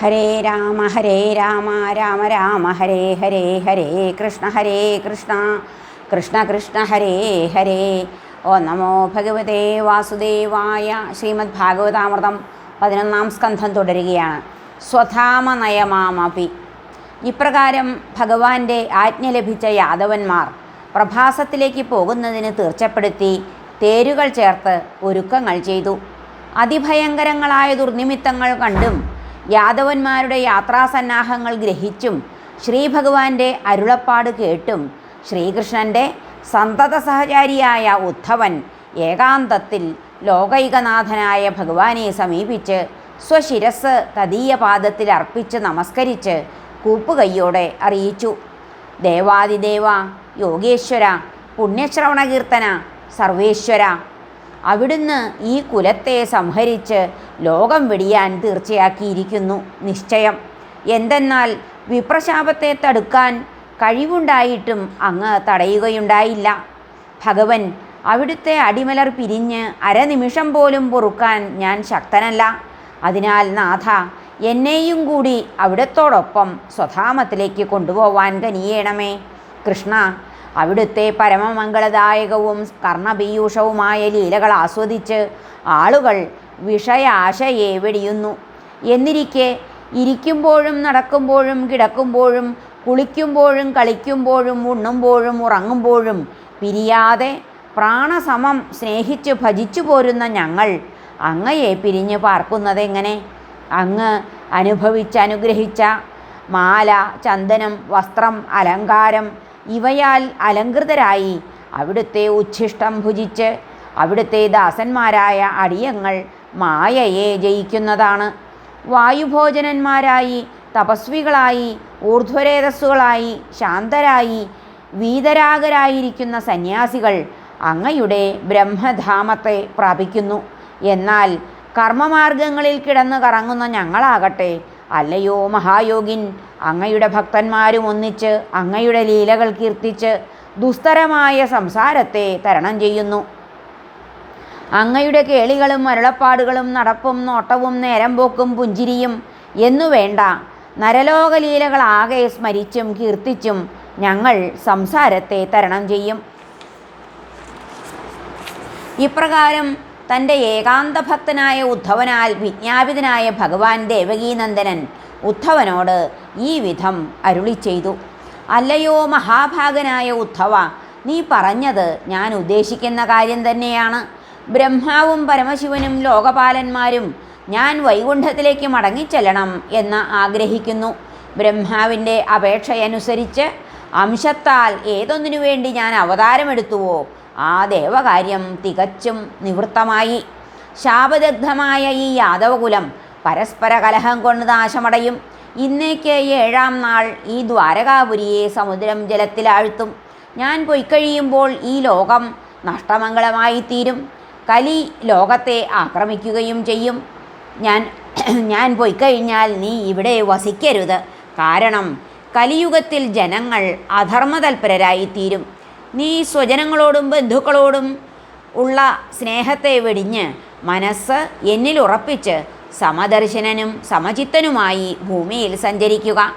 ഹരേ രാമ ഹരേ രാമ രാമ രാമ ഹരേ ഹരേ ഹരേ കൃഷ്ണ ഹരേ കൃഷ്ണ കൃഷ്ണ കൃഷ്ണ ഹരേ ഹരേ. ഓ നമോ ഭഗവതേ വാസുദേവായ ശ്രീമദ് ഭാഗവതാമൃതം പതിനൊന്നാം സ്കന്ധം തുടരുകയാണ്. സ്വധാമ നയമാമപി ഇപ്രകാരം ഭഗവാന്റെ ആജ്ഞ ലഭിച്ച യാദവന്മാർ പ്രഭാസത്തിലേക്ക് പോകുന്നതിന് തീർച്ചപ്പെടുത്തി തേരുകൾ ചേർത്ത് ഒരുക്കങ്ങൾ ചെയ്തു. അതിഭയങ്കരങ്ങളായ ദുർനിമിത്തങ്ങൾ കണ്ടും യാദവന്മാരുടെ യാത്രാസന്നാഹങ്ങൾ ഗ്രഹിച്ചും ശ്രീഭഗവാന്റെ അരുളപ്പാട് കേട്ടും ശ്രീകൃഷ്ണന്റെ സന്തത സഹചാരിയായ ഉദ്ധവൻ ഏകാന്തത്തിൽ ലോകൈകനാഥനായ ഭഗവാനെ സമീപിച്ച് സ്വശിരസ് തദീയ പാദത്തിൽ അർപ്പിച്ച് നമസ്കരിച്ച് കൂപ്പുകൈയോടെ അറിയിച്ചു. ദേവാദിദേവ യോഗേശ്വര പുണ്യശ്രവണകീർത്തന സർവേശ്വര അവിടുന്ന് ഈ കുലത്തെ സംഹരിച്ച് ലോകം വെടിയാൻ തീർച്ചയാക്കിയിരിക്കുന്നു നിശ്ചയം. എന്തെന്നാൽ വിപ്രശാപത്തെ തടുക്കാൻ കഴിവുണ്ടായിട്ടും അങ്ങ് തടയുകയുണ്ടായില്ല. ഭഗവൻ അവിടുത്തെ അടിമലർ പിരിഞ്ഞ് അരനിമിഷം പോലും പൊറുക്കാൻ ഞാൻ ശക്തനല്ല. അതിനാൽ നാഥ എന്നെയും കൂടി അവിടത്തോടൊപ്പം സ്വധാമത്തിലേക്ക് കൊണ്ടുപോവാൻ കനിയേണമേ. കൃഷ്ണ അവിടുത്തെ പരമമംഗളദായകവും കർണപീയൂഷവുമായ ലീലകൾ ആസ്വദിച്ച് ആളുകൾ വിഷയാശയെ വെടിയുന്നു. എന്നിരിക്കെ ഇരിക്കുമ്പോഴും നടക്കുമ്പോഴും കിടക്കുമ്പോഴും കുളിക്കുമ്പോഴും കളിക്കുമ്പോഴും ഉണ്ണുമ്പോഴും ഉറങ്ങുമ്പോഴും പിരിയാതെ പ്രാണസമം സ്നേഹിച്ച് ഭജിച്ചു പോരുന്ന ഞങ്ങൾ അങ്ങയെ പിരിഞ്ഞു പാർക്കുന്നതെങ്ങനെ? അങ്ങ് അനുഭവിച്ചനുഗ്രഹിച്ച മാല ചന്ദനം വസ്ത്രം അലങ്കാരം ഇവയാൽ അലങ്കൃതരായി അവിടുത്തെ ഉച്ഛിഷ്ടം ഭുജിച്ച് അവിടുത്തെ ദാസന്മാരായ അടിയങ്ങൾ മായയെ ജയിക്കുന്നതാണ്. വായുഭോജനന്മാരായി തപസ്വികളായി ഊർധ്വരേതസ്സുകളായി ശാന്തരായി വീതരാഗരായിരിക്കുന്ന സന്യാസികൾ അങ്ങയുടെ ബ്രഹ്മധാമത്തെ പ്രാപിക്കുന്നു. എന്നാൽ കർമ്മമാർഗങ്ങളിൽ കിടന്ന് കറങ്ങുന്ന ഞങ്ങളാകട്ടെ അല്ലയോ മഹായോഗിൻ അങ്ങയുടെ ഭക്തന്മാരും ഒന്നിച്ച് അങ്ങയുടെ ലീലകൾ കീർത്തിച്ച് ദുസ്തരമായ സംസാരത്തെ തരണം ചെയ്യുന്നു. അങ്ങയുടെ കേളികളും മരുളപ്പാടുകളും നടപ്പും നോട്ടവും നേരം പോക്കും പുഞ്ചിരിയും എന്നു വേണ്ട നരലോകലീലകളാകെ സ്മരിച്ചും കീർത്തിച്ചും ഞങ്ങൾ സംസാരത്തെ തരണം ചെയ്യും. ഇപ്രകാരം തന്റെ ഏകാന്ത ഭക്തനായ ഉദ്ധവനാൽ വിജ്ഞാപിതനായ ഭഗവാൻ ദേവകീനന്ദനൻ ഉദ്ധവനോട് ഈ വിധം അരുളി ചെയ്തു. അല്ലയോ മഹാഭാഗനായ ഉദ്ധവ നീ പറഞ്ഞത് ഞാൻ ഉദ്ദേശിക്കുന്ന കാര്യം തന്നെയാണ്. ബ്രഹ്മാവും പരമശിവനും ലോകപാലന്മാരും ഞാൻ വൈകുണ്ഠത്തിലേക്ക് മടങ്ങിച്ചെല്ലണം എന്ന് ആഗ്രഹിക്കുന്നു. ബ്രഹ്മാവിന്റെ അപേക്ഷയനുസരിച്ച് അംശത്താൽ ഏതൊന്നിനു വേണ്ടി ഞാൻ അവതാരമെടുത്തുവോ ആ ദേവകാര്യം തികച്ചും നിവൃത്തമായി. ശാപദഗ്ധമായ ഈ യാദവകുലം പരസ്പര കലഹം കൊണ്ട് നാശമടയും. ഇന്നേക്ക് ഏഴാം നാൾ ഈ ദ്വാരകാപുരിയെ സമുദ്രം ജലത്തിലാഴ്ത്തും. ഞാൻ പോയി കഴിയുമ്പോൾ ഈ ലോകം നഷ്ടമംഗളമായി തീരും. കലി ലോകത്തെ ആക്രമിക്കുകയും ചെയ്യും. ഞാൻ ഞാൻ പോയി കഴിഞ്ഞാൽ നീ ഇവിടെ വസിക്കരുത്. കാരണം കലിയുഗത്തിൽ ജനങ്ങൾ അധർമ്മതൽപരരായി തീരും നീ സ്വജനങ്ങളോടും ബന്ധുക്കളോടും ഉള്ള സ്നേഹത്തെ വെടിഞ്ഞ് മനസ്സ് എന്നിൽ ഉറപ്പിച്ച് സമദർശനനും സമചിത്തനുമായി ഭൂമിയിൽ സഞ്ചരിക്കുക.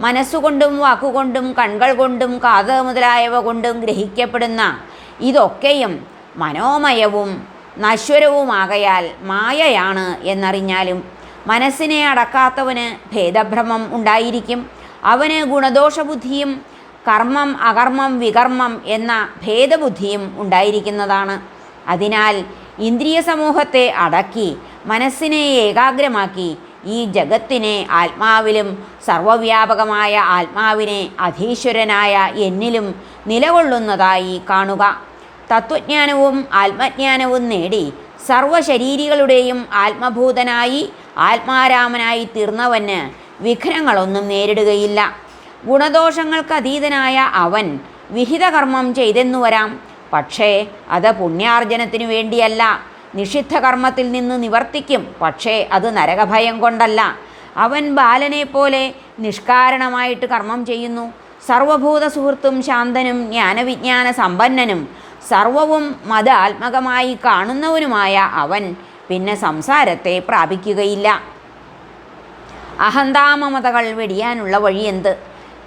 മനസ്സുകൊണ്ടും വാക്കുകൊണ്ടും കൺകൾ കൊണ്ടും കാത് മുതലായവ കൊണ്ടും ഗ്രഹിക്കപ്പെടുന്ന ഇതൊക്കെയും മനോമയവും നശ്വരവുമാകയാൽ മായയാണ് എന്നറിഞ്ഞാലും മനസ്സിനെ അടക്കാത്തവന് ഭേദഭ്രമം ഉണ്ടായിരിക്കും. അവന് ഗുണദോഷബുദ്ധിയും കർമ്മം അകർമ്മം വികർമ്മം എന്ന ഭേദബുദ്ധിയും ഉണ്ടായിരിക്കുന്നതാണ്. അതിനാൽ ഇന്ദ്രിയ സമൂഹത്തെ അടക്കി മനസ്സിനെ ഏകാഗ്രമാക്കി ഈ ജഗത്തിനെ ആത്മാവിലും സർവവ്യാപകമായ ആത്മാവിനെ അധീശ്വരനായ എന്നിലും നിലകൊള്ളുന്നതായി കാണുക. തത്വജ്ഞാനവും ആത്മജ്ഞാനവും നേടി സർവശരീരികളുടെയും ആത്മഭൂതനായി ആത്മാരാമനായി തീർന്നവന് വിഘ്നങ്ങളൊന്നും നേരിടുകയില്ല. ഗുണദോഷങ്ങൾക്ക് അതീതനായ അവൻ വിഹിതകർമ്മം ചെയ്തെന്നു വരാം. പക്ഷേ അത് പുണ്യാർജനത്തിനു വേണ്ടിയല്ല. നിഷിദ്ധ കർമ്മത്തിൽ നിന്ന് നിവർത്തിക്കും. പക്ഷേ അത് നരകഭയം കൊണ്ടല്ല. അവൻ ബാലനെ പോലെ നിഷ്കാരണമായിട്ട് കർമ്മം ചെയ്യുന്നു. സർവഭൂത സുഹൃത്തും ശാന്തനും ജ്ഞാനവിജ്ഞാന സമ്പന്നനും സർവവും മത ആത്മകമായി കാണുന്നവനുമായ അവൻ പിന്നെ സംസാരത്തെ പ്രാപിക്കുകയില്ല. അഹന്താമമതകൾ വെടിയാനുള്ള വഴി എന്ത്?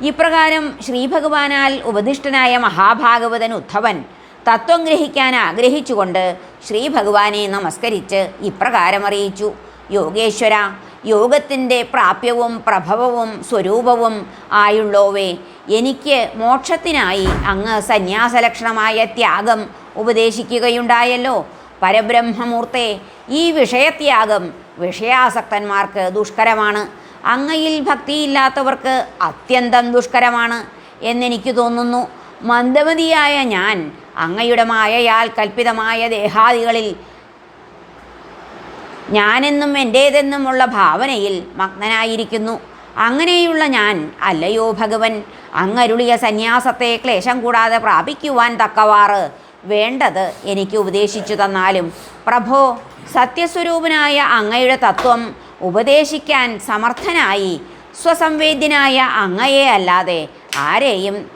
ഇപ്രകാരം ശ്രീഭഗവാനാൽ ഉപദിഷ്ടനായ മഹാഭാഗവതൻ ഉദ്ധവൻ തത്വം ഗ്രഹിക്കാൻ ആഗ്രഹിച്ചുകൊണ്ട് ശ്രീഭഗവാനെ നമസ്കരിച്ച് ഇപ്രകാരം അറിയിച്ചു. യോഗേശ്വര യോഗത്തിന്റെ പ്രാപ്യവും പ്രഭവവും സ്വരൂപവും ആയുള്ളോവേ എനിക്ക് മോക്ഷത്തിനായി അങ്ങ് സന്യാസലക്ഷണമായ ത്യാഗം ഉപദേശിക്കുകയുണ്ടായല്ലോ. പരബ്രഹ്മമൂർത്തെ ഈ വിഷയത്യാഗം വിഷയാസക്തന്മാർക്ക് ദുഷ്കരമാണ്. അങ്ങയിൽ ഭക്തിയില്ലാത്തവർക്ക് അത്യന്തം ദുഷ്കരമാണ് എന്നെനിക്ക് തോന്നുന്നു. മന്ദമതിയായ ഞാൻ അങ്ങയുടെ മായയാൽ കൽപ്പിതമായ ദേഹാദികളിൽ ഞാനെന്നും എന്റേതെന്നുമുള്ള ഭാവനയിൽ മഗ്നനായിരിക്കുന്നു. അങ്ങനെയുള്ള ഞാൻ അല്ലയോ ഭഗവൻ? അങ്ങരുളിയ സന്യാസത്തെ ക്ലേശം കൂടാതെ പ്രാപിക്കുവാൻ തക്കവാറ് വേണ്ടത് എനിക്ക് ഉപദേശിച്ചു തന്നാലും. പ്രഭോ സത്യസ്വരൂപനായ അങ്ങയുടെ തത്വം ഉപദേശിക്കാൻ സമർത്ഥനായി. സ്വസംവേദ്യനായ അങ്ങയെ അല്ലാതെ ആരെയും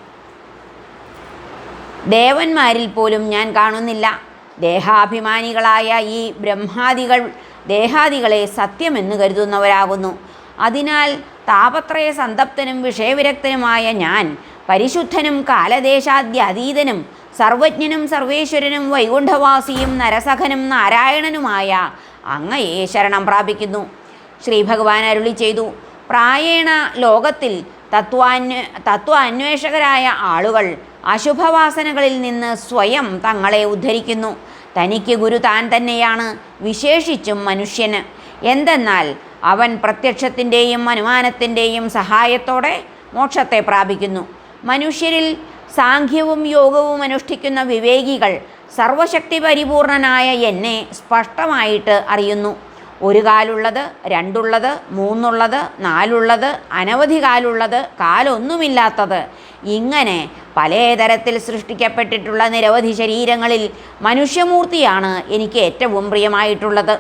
ദേവന്മാരിൽ പോലും ഞാൻ കാണുന്നില്ല. ദേഹാഭിമാനികളായ ഈ ബ്രഹ്മാദികൾ ദേഹാദികളെ സത്യമെന്ന് കരുതുന്നവരാകുന്നു. അതിനാൽ താപത്രയ സന്തപ്തനും വിഷയവിരക്തനുമായ ഞാൻ പരിശുദ്ധനും കാലദേശാദ്യതീതനും സർവജ്ഞനും സർവേശ്വരനും വൈകുണ്ഠവാസിയും നരസഖനും നാരായണനുമായ അങ്ങയെ ശരണം പ്രാപിക്കുന്നു. ശ്രീ ഭഗവാൻ അരുളി ചെയ്തു. പ്രായേണ ലോകത്തിൽ തത്വാന്വേ തത്വാന്വേഷകരായ ആളുകൾ അശുഭവാസനകളിൽ നിന്ന് സ്വയം തങ്ങളെ ഉദ്ധരിക്കുന്നു. തനിക്ക് ഗുരു താൻ തന്നെയാണ് വിശേഷിച്ചും മനുഷ്യന്. എന്തെന്നാൽ അവൻ പ്രത്യക്ഷത്തിന്റെയും അനുമാനത്തിന്റെയും സഹായത്തോടെ മോക്ഷത്തെ പ്രാപിക്കുന്നു. മനുഷ്യരിൽ സാഖ്യവും യോഗവും അനുഷ്ഠിക്കുന്ന വിവേകികൾ സർവശക്തി പരിപൂർണനായ എന്നെ സ്പഷ്ടമായിട്ട് അറിയുന്നു. ഒരു കാലുള്ളത് രണ്ടുള്ളത് മൂന്നുള്ളത് നാലുള്ളത് അനവധി കാലുള്ളത് കാലൊന്നുമില്ലാത്തത്. ഇങ്ങനെ പലതരത്തിൽ സൃഷ്ടിക്കപ്പെട്ടിട്ടുള്ള നിരവധി ശരീരങ്ങളിൽ മനുഷ്യമൂർത്തിയാണ് എനിക്ക് ഏറ്റവും പ്രിയമായിട്ടുള്ളത്.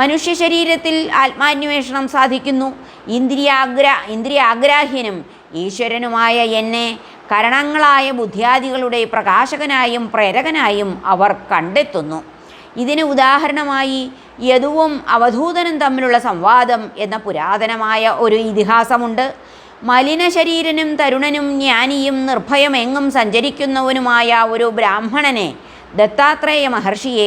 മനുഷ്യ ശരീരത്തിൽ ആത്മാന്വേഷണം സാധിക്കുന്നു. ഇന്ദ്രിയാഗ്ര ഇന്ദ്രിയാഗ്രാഹ്യനും ഈശ്വരനുമായ എന്നെ കരണങ്ങളായ ബുദ്ധിയാദികളുടെ പ്രകാശകനായും പ്രേരകനായും അവർ കണ്ടെത്തുന്നു. ഇതിന് ഉദാഹരണമായി യദുവും അവധൂതനും തമ്മിലുള്ള സംവാദം എന്ന പുരാതനമായ ഒരു ഇതിഹാസമുണ്ട്. മലിന ശരീരനും തരുണനും ജ്ഞാനിയും നിർഭയമെങ്ങും സഞ്ചരിക്കുന്നവനുമായ ഒരു ബ്രാഹ്മണനെ ദത്താത്രേയ മഹർഷിയെ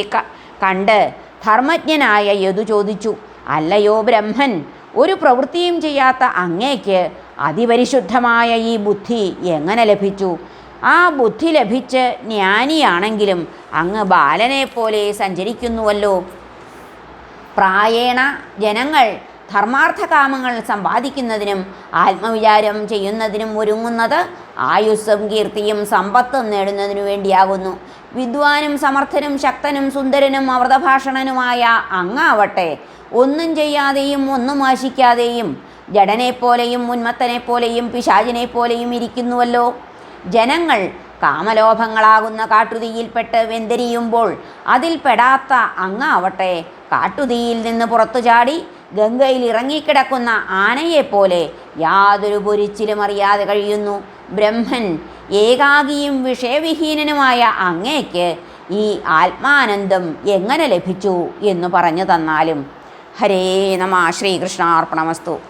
കണ്ട് ധർമ്മജ്ഞനായ യദു ചോദിച്ചു അല്ലയോ ബ്രഹ്മൻ ഒരു പ്രവൃത്തിയും ചെയ്യാത്ത അങ്ങേക്ക് അതിപരിശുദ്ധമായ ഈ ബുദ്ധി എങ്ങനെ ലഭിച്ചു? ആ ബുദ്ധി ലഭിച്ച് ജ്ഞാനിയാണെങ്കിലും അങ്ങ് ബാലനെ പോലെ സഞ്ചരിക്കുന്നുവല്ലോ. പ്രായേണ ജനങ്ങൾ ധർമാർത്ഥകാമങ്ങൾ സമ്പാദിക്കുന്നതിനും ആത്മവിചാരം ചെയ്യുന്നതിനും ഒരുങ്ങുന്നത് ആയുസ്സും കീർത്തിയും സമ്പത്തും നേടുന്നതിനു വേണ്ടിയാകുന്നു. വിദ്വാനും സമർത്ഥനും ശക്തനും സുന്ദരനും അമൃതഭാഷണനുമായ അങ്ങാവട്ടെ ഒന്നും ചെയ്യാതെയും ഒന്നും ആശിക്കാതെയും ജഡനെപ്പോലെയും ഉന്മത്തനെപ്പോലെയും പിശാചിനെപ്പോലെയും ഇരിക്കുന്നുവല്ലോ. ജനങ്ങൾ കാമലോഭങ്ങളാകുന്ന കാട്ടുതീയിൽപ്പെട്ട് വെന്തിരിയുമ്പോൾ അതിൽ പെടാത്ത അങ്ങാവട്ടെ കാട്ടുതീയിൽ നിന്ന് പുറത്തു ചാടി ഗംഗയിൽ ഇറങ്ങിക്കിടക്കുന്ന ആനയെപ്പോലെ യാതൊരു പൊരിച്ചിലും അറിയാതെ കഴിയുന്നു. ബ്രഹ്മൻ ഏകാഗിയും വിഷയവിഹീനനുമായ അങ്ങേക്ക് ഈ ആത്മാനന്ദം എങ്ങനെ ലഭിച്ചു എന്ന് പറഞ്ഞു തന്നാലും ഹരേ നമ ശ്രീകൃഷ്ണാർപ്പണമസ്തു.